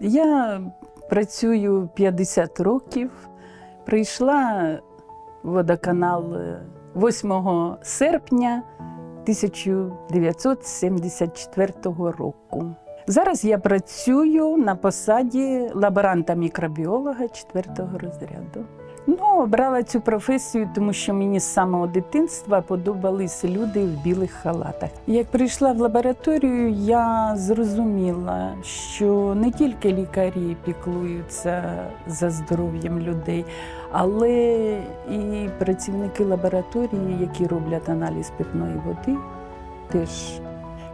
Я працюю 50 років. Прийшла водоканал е, 8 серпня 1974 року. Зараз я працюю на посаді лаборанта мікробіолога 4 розряду. Ну, обрала цю професію, тому що мені з самого дитинства подобались люди в білих халатах. Як прийшла в лабораторію, я зрозуміла, що не тільки лікарі піклуються за здоров'ям людей, але і працівники лабораторії, які роблять аналіз питної води, теж.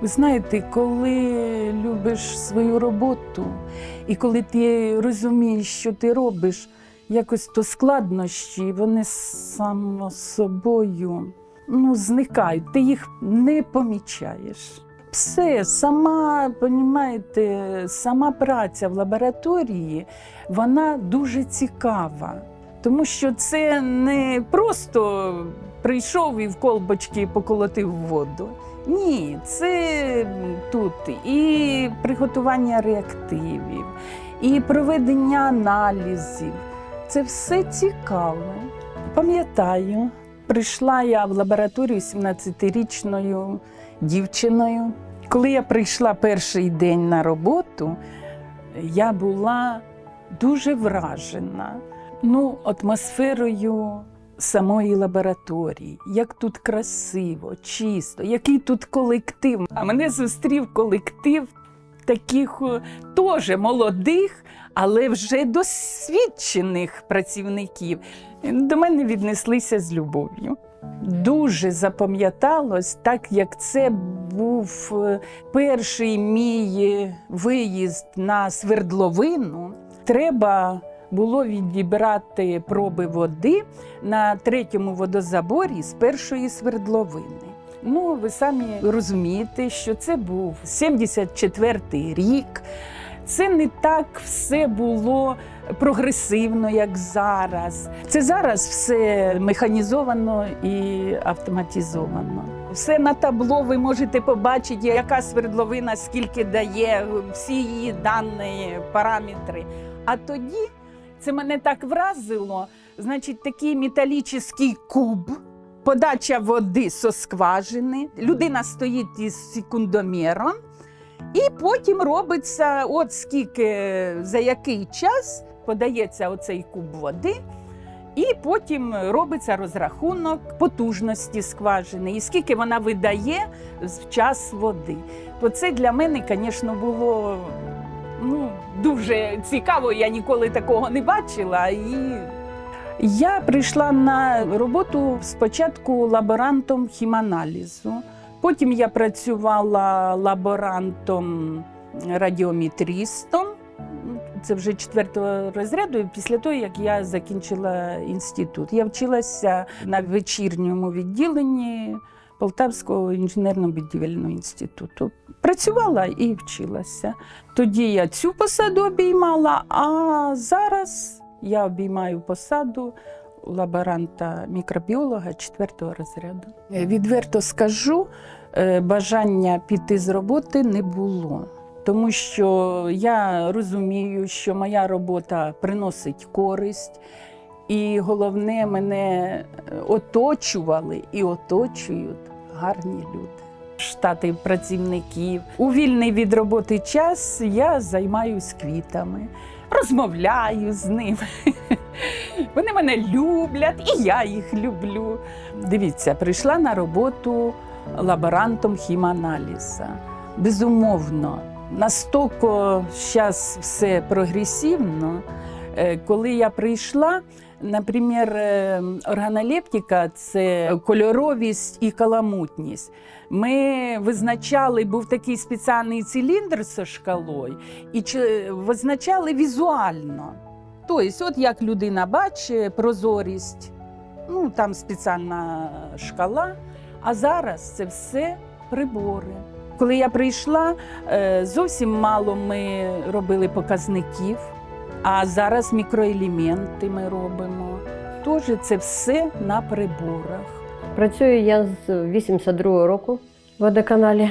Ви знаєте, коли любиш свою роботу, і коли ти розумієш, що ти робиш, якось то складнощі, вони само собою ну, зникають, ти їх не помічаєш. Все, сама, понімаєте, сама праця в лабораторії, вона дуже цікава. Тому що це не просто прийшов і в колбочки поколотив воду. Ні, це тут і приготування реактивів, і проведення аналізів. Це все цікаве. Пам'ятаю, прийшла я в лабораторію 17-річною дівчиною. Коли я прийшла перший день на роботу, я була дуже вражена ну, атмосферою самої лабораторії, як тут красиво, чисто, який тут колектив. А мене зустрів колектив таких е, теж молодих, але вже досвідчених працівників. До мене віднеслися з любов'ю. Дуже запам'яталось, так як це був е, перший мій е, виїзд на свердловину. Треба було відібрати проби води на третьому водозаборі з першої свердловини. Ну, ви самі розумієте, що це був 74-й рік. Це не так все було прогресивно, як зараз. Це зараз все механізовано і автоматизовано. Все на табло ви можете побачити, яка свердловина скільки дає, всі її дані, параметри. А тоді це мене так вразило. Значить, такий металічний куб, подача води со скважини. Людина стоїть із секундоміром, і потім робиться, от скільки за який час подається оцей куб води. І потім робиться розрахунок потужності скважини, і скільки вона видає в час води. То це для мене, звісно, було ну, дуже цікаво. Я ніколи такого не бачила. І я прийшла на роботу спочатку лаборантом хіманалізу. Потім я працювала лаборантом радіометристом. Це вже четвертого розряду, після того, як я закінчила інститут. Я вчилася на вечірньому відділенні Полтавського інженерно-будівельного інституту. Працювала і вчилася. Тоді я цю посаду обіймала, а зараз я обіймаю посаду лаборанта мікробіолога четвертого розряду. Е, Відверто скажу, е, бажання піти з роботи не було. Тому що я розумію, що моя робота приносить користь, і головне, мене е, оточували і оточують гарні люди. Штати працівників. У вільний від роботи час я займаюсь квітами, розмовляю з ними. Вони мене люблять, і я їх люблю. Дивіться, прийшла на роботу лаборантом хіманаліза. Безумовно, настільки зараз все прогресивно. Е, Коли я прийшла, наприклад, е, органолептика це кольоровість і каламутність. Ми визначали, був такий спеціальний циліндр зі шкалою, і визначали візуально. Тобто, от як людина бачить прозорість, ну там спеціальна шкала. А зараз це все прибори. Коли я прийшла, е, зовсім мало ми робили показників, а зараз мікроелементи ми робимо. Тож це все на приборах. Працюю я з 82-го року в водоканалі.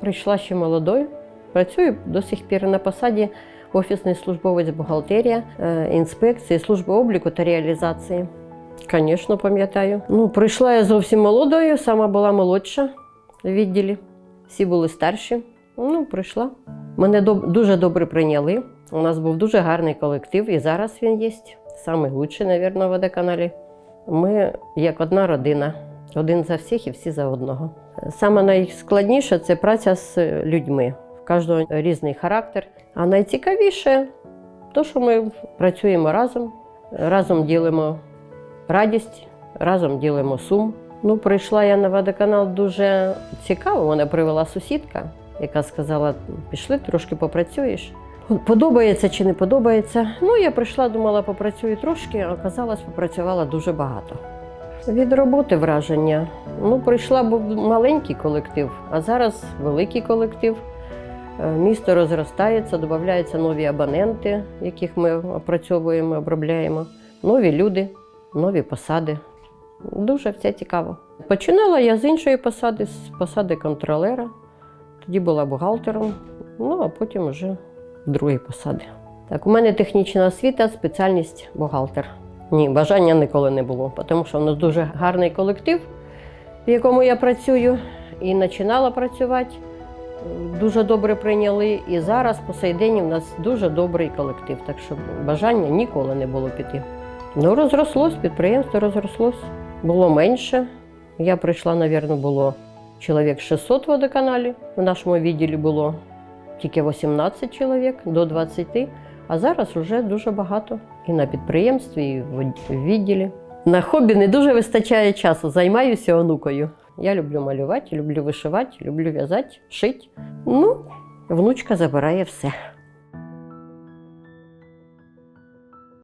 Прийшла ще молодою. Працюю до сих пір на посаді офісний службовець бухгалтерія, е, інспекції, служби обліку та реалізації. Звісно, пам'ятаю. Ну, прийшла я зовсім молодою, сама була молодша в відділі. Всі були старші. Ну, прийшла. Мене дуже добре прийняли. У нас був дуже гарний колектив, і зараз він є. Лучший, мабуть, в водоканалі. Ми як одна родина, один за всіх і всі за одного. Саме найскладніше це праця з людьми. В кожного різний характер. А найцікавіше то, що ми працюємо разом, разом ділимо радість, разом ділимо сум. Ну, прийшла я на водоканал дуже цікаво. Мене привела сусідка, яка сказала: пішли, трошки попрацюєш. Подобається чи не подобається. Ну, я прийшла, думала, попрацюю трошки, а оказалось, попрацювала дуже багато. Від роботи враження. Ну, прийшла був маленький колектив, а зараз великий колектив. Е, Місто розростається, додаються нові абоненти, яких ми опрацьовуємо, обробляємо, нові люди, нові посади. Дуже все цікаво. Починала я з іншої посади, з посади контролера. Тоді була бухгалтером, ну а потім вже другої посади. Так, у мене технічна освіта, спеціальність бухгалтер. Ні, бажання ніколи не було, тому що в нас дуже гарний колектив, в якому я працюю, і починала працювати. Дуже добре прийняли. І зараз, по сей день, у нас дуже добрий колектив, так що бажання ніколи не було піти. Ну, розрослось, підприємство розрослось. Було менше. Я прийшла, мабуть, було чоловік 600 в водоканалі. В нашому відділі було тільки 18 чоловік до 20, а зараз вже дуже багато. І на підприємстві, і в відділі. На хобі не дуже вистачає часу, займаюся онукою. Я люблю малювати, люблю вишивати, люблю в'язати, шити. Ну, внучка забирає все.